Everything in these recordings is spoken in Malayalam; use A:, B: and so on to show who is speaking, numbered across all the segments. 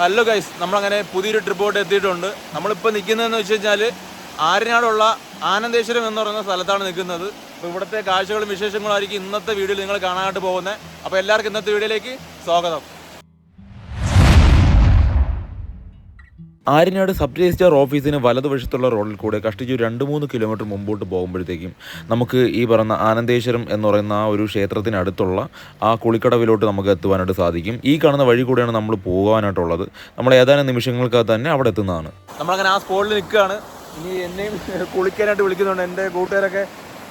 A: ഹലോ ഗൈസ് നമ്മളങ്ങനെ പുതിയൊരു ട്രിപ്പോട്ട് എത്തിയിട്ടുണ്ട്. നമ്മളിപ്പോൾ നിൽക്കുന്നതെന്ന് വെച്ച് കഴിഞ്ഞാൽ ആരനാടുള്ള ആനന്ദേശ്വരം എന്ന് പറയുന്ന സ്ഥലത്താണ് നിൽക്കുന്നത്. അപ്പോൾ ഇവിടുത്തെ കാഴ്ചകളും വിശേഷങ്ങളും ആയിരിക്കും ഇന്നത്തെ വീഡിയോയിൽ നിങ്ങൾ കാണാനായിട്ട് പോകുന്നത്. അപ്പോൾ എല്ലാവർക്കും ഇന്നത്തെ വീഡിയോയിലേക്ക് സ്വാഗതം.
B: ആര്യനാട് സബ് രജിസ്ട്രാർ ഓഫീസിന് വലതുവശത്തുള്ള റോഡിൽ കൂടെ കഷ്ടിച്ചു രണ്ട് മൂന്ന് കിലോമീറ്റർ മുമ്പോട്ട് പോകുമ്പോഴത്തേക്കും നമുക്ക് ഈ പറയുന്ന ആനന്ദേശ്വരം എന്ന് പറയുന്ന ആ ഒരു ക്ഷേത്രത്തിനടുത്തുള്ള ആ കുളിക്കടവിലോട്ട് നമുക്ക് എത്തുവാനായിട്ട് സാധിക്കും. ഈ കാണുന്ന വഴി കൂടെയാണ് നമ്മൾ പോകാനായിട്ടുള്ളത്. നമ്മൾ ഏതാനും നിമിഷങ്ങൾക്കകത്ത് തന്നെ അവിടെ എത്തുന്നതാണ്.
A: നമ്മളങ്ങനെ ആ സ്പോട്ടിൽ നിൽക്കുകയാണ്. ഇനി എന്നെയും കുളിക്കാനായിട്ട് വിളിക്കുന്നുണ്ട്. എന്റെ കൂട്ടുകാരൊക്കെ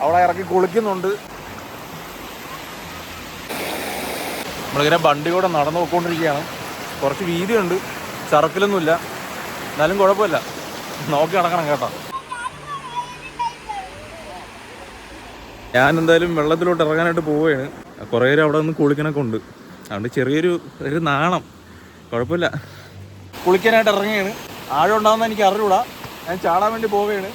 A: അവിടെ ഇറക്കി കുളിക്കുന്നുണ്ട്. നമ്മളിങ്ങനെ വണ്ടി കൂടെ നടന്നു പോയിക്കൊണ്ടിരിക്കുകയാണ്. കുറച്ച് വീതിയുണ്ട്. ചറക്കലൊന്നുമില്ല എന്നാലും കുഴപ്പമില്ല. നോക്കി നടക്കണം കേട്ടോ. ഞാൻ എന്തായാലും വെള്ളത്തിലോട്ട് ഇറങ്ങാനായിട്ട് പോവുകയാണ്. കുറേ പേര് അവിടെ നിന്ന് കുളിക്കണൊക്കെ ഉണ്ട്. അതുകൊണ്ട് ചെറിയൊരു ഒരു നാണം. കുഴപ്പമില്ല. കുളിക്കാനായിട്ട് ഇറങ്ങുകയാണ്. ആഴം ഉണ്ടാകുന്ന എനിക്ക് അറിഞ്ഞൂടാ. ഞാൻ ചാടാൻ വേണ്ടി പോവുകയാണ്.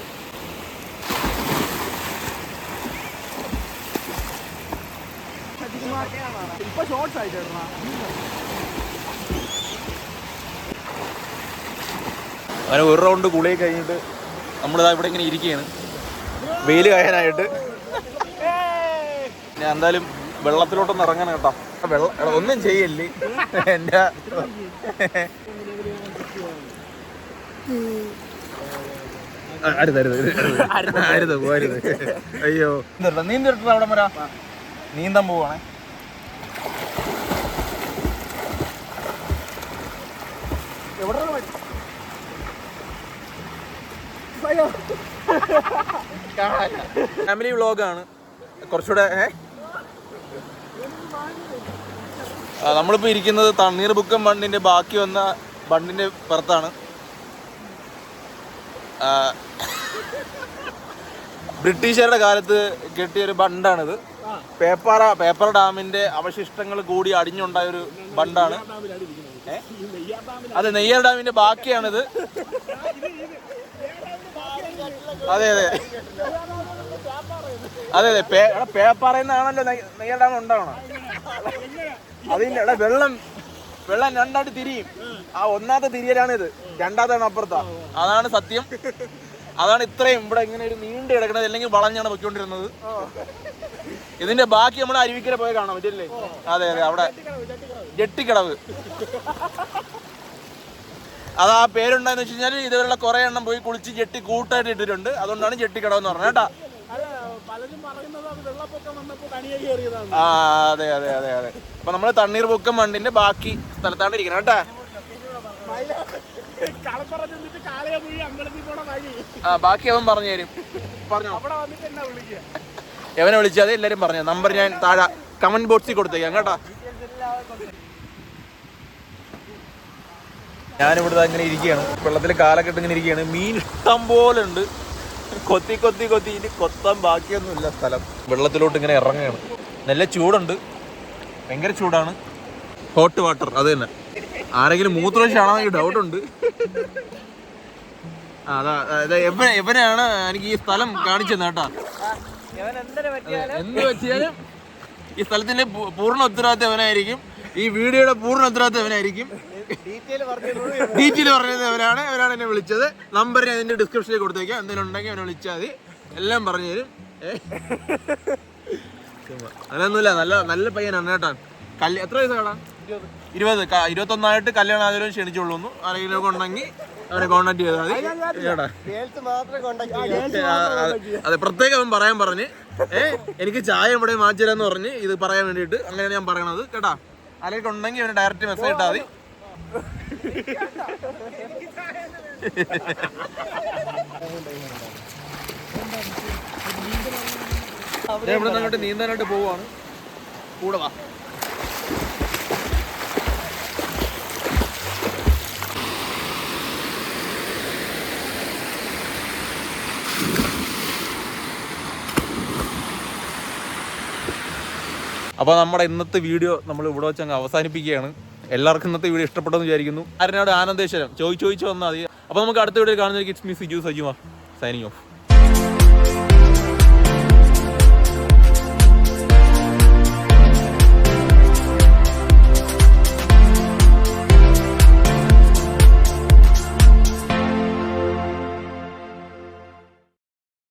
A: അങ്ങനെ ഒരു റൗണ്ട് കുളി കഴിഞ്ഞിട്ട് നമ്മളിതാ ഇവിടെ ഇങ്ങനെ ഇരിക്കുകയാണ്. വെയിൽ കായാനായിട്ട്. ഞാൻ എന്തായാലും വെള്ളത്തിലോട്ടൊന്ന് ഇറങ്ങണം കേട്ടോ. വെള്ളം ഒന്നും ചെയ്യല്ലേ? എന്റെ അയ്യോ. നീന്തിട്ട് അവിടെ വരാ നീന്താൻ പോവാണേ. ഫാമിലി വ്ളോഗാണ്. കുറച്ചുകൂടെ ഏ? ആ, നമ്മളിപ്പോ ഇരിക്കുന്നത് തണ്ണീർ ബുക്കം ബണ്ടിന്റെ ബാക്കി വന്ന ബണ്ടിന്റെ പുറത്താണ്. ബ്രിട്ടീഷുകാരുടെ കാലത്ത് കെട്ടിയ ഒരു ബണ്ടാണിത്. പേപ്പാറ പേപ്പർ ഡാമിന്റെ അവശിഷ്ടങ്ങൾ കൂടി അടിഞ്ഞുണ്ടായ ഒരു ബണ്ടാണ്. അതെ നെയ്യാർ ഡാമിന്റെ ബാക്കിയാണിത്. അതെ അതെ. അതെ അതെ. പേ- എടാ, പേപ്പാറയിൽ നിന്നാണല്ലോ നെയ്- ഉണ്ടാവണം. അതിന്റെ എടാ വെള്ളം വെള്ളം രണ്ടായിട്ട് തിരിയും. ആ ഒന്നാമത്തെ തിരിയലാണ് ഇത് രണ്ടാമത്താണ് അപ്പുറത്താ. അതാണ് സത്യം. അതാണ് ഇത്രയും ഇവിടെ ഇങ്ങനെ ഒരു നീണ്ടു കിടക്കുന്നത് അല്ലെങ്കിൽ വളഞ്ഞാണ് പൊയ്ക്കൊണ്ടിരുന്നത്. ഇതിന്റെ ബാക്കി നമ്മൾ അരുവിക്കര പോയി കാണാം അതെ അതെ അവിടെ. ജെട്ടിക്കടവ് അത് ആ പേരുണ്ടെന്ന് വെച്ച് കഴിഞ്ഞാൽ ഇതുവരെയുള്ള കുറെ എണ്ണം പോയി കുളിച്ച് ജെട്ടി കൂട്ടായിട്ട് ഇട്ടിട്ടുണ്ട്. അതുകൊണ്ടാണ് ജെട്ടിക്കടവ് എന്ന് പറഞ്ഞത്. കേട്ടാ? ആ അതെ അതെ അതെ അതെ. അപ്പൊ നമ്മൾ തണ്ണീർ പൊക്കം വണ്ടിന്റെ ബാക്കി സ്ഥലത്താണ് ഇരിക്കുന്നത് കേട്ടാ? ആ ബാക്കി അവൻ പറഞ്ഞു തരും. പറഞ്ഞോ? എവനെ വിളിച്ചാൽ എല്ലാരും പറഞ്ഞു. നമ്പർ ഞാൻ താഴെ കമന്റ് ബോക്സിൽ കൊടുത്തേക്കാം. കേട്ടാ? ഞാനിവിടെ ഇങ്ങനെ ഇരിക്കുകയാണ്. വെള്ളത്തിൽ കാലൊക്കെ ഇട്ട് ഇങ്ങനെ ഇരിക്കുകയാണ്. മീൻ ഇഷ്ടം പോലെ ഉണ്ട്. കൊത്തി കൊത്തി കൊത്തി. ഇനി കൊത്താൻ ബാക്കിയൊന്നുമില്ല സ്ഥലം. വെള്ളത്തിലോട്ട് ഇങ്ങനെ ഇറങ്ങുകയാണ്. നല്ല ചൂടുണ്ട്. ഭയങ്കര ചൂടാണ്. ഹോട്ട് വാട്ടർ അത് തന്നെ. ആരെങ്കിലും മൂത്രമൊഴിച്ചാണോ എനിക്ക് ഡൗട്ട് ഉണ്ട്. ആ, അതാ അതാ എവനാണ് എനിക്ക് ഈ സ്ഥലം കാണിച്ചു കേട്ടാ. എന്ത് വെച്ചാലും ഈ സ്ഥലത്തിന്റെ പൂർണ ഉത്തരവാദിത്തം എവനായിരിക്കും ഈ വീഡിയോയുടെ പൂർണ ഉത്തരവാദിത്തം അവനായിരിക്കും ഡീറ്റെയിൽ പറഞ്ഞത് അവരാണ്. അവരാണ് എന്നെ വിളിച്ചത്. നമ്പർ ഞാൻ ഇതിന്റെ ഡിസ്ക്രിപ്ഷനിൽ കൊടുത്തേക്കാം. എന്തെങ്കിലും ഉണ്ടെങ്കിൽ അവനെ വിളിച്ചാൽ മതി. എല്ലാം പറഞ്ഞു തരും. ഏ? നല്ല നല്ല പയ്യനാണ് കേട്ടാ. കല്യ എത്ര വയസ്സാണ് ഇരുപത്. ഇരുപത്തൊന്നായിട്ട് കല്യാണം ആദ്യം ക്ഷണിച്ചോളൂ ആരെങ്കിലും ഒക്കെ ഉണ്ടെങ്കിൽ അവരെ കോണ്ടാക്ട് ചെയ്താൽ മതി. അതെ. പ്രത്യേകം അവൻ പറയാൻ പറഞ്ഞ്. ഏ എനിക്ക് ചായ ഇവിടെ മാറ്റില്ലെന്ന് പറഞ്ഞ് ഇത് പറയാൻ വേണ്ടിയിട്ട് അങ്ങനെയാണ് ഞാൻ പറയണത്. കേട്ടാ? ആരെയൊക്കെ ഉണ്ടെങ്കിൽ അവന് ഡയറക്റ്റ് മെസ്സേജ് ഇട്ടാൽ മതി. ഇവിടെ അങ്ങോട്ട് നീന്താനായിട്ട് പോവാണ് കൂടെ വാ. അപ്പോൾ നമ്മുടെ ഇന്നത്തെ വീഡിയോ നമ്മൾ ഇവിടെ വെച്ച് അങ്ങ് അവസാനിപ്പിക്കുകയാണ്. എല്ലാവർക്കും ഇന്നത്തെ വീഡിയോ ഇഷ്ടപ്പെട്ടെന്ന് വിചാരിക്കുന്നു. ആരനോട് ആനന്ദേശ്വരം? ചോദിച്ചു ചോദിച്ചു വന്നാൽ മതി. അപ്പോൾ നമുക്ക് അടുത്ത video കാണുന്നതായിരിക്കും. It's me Siju Sajuma signing off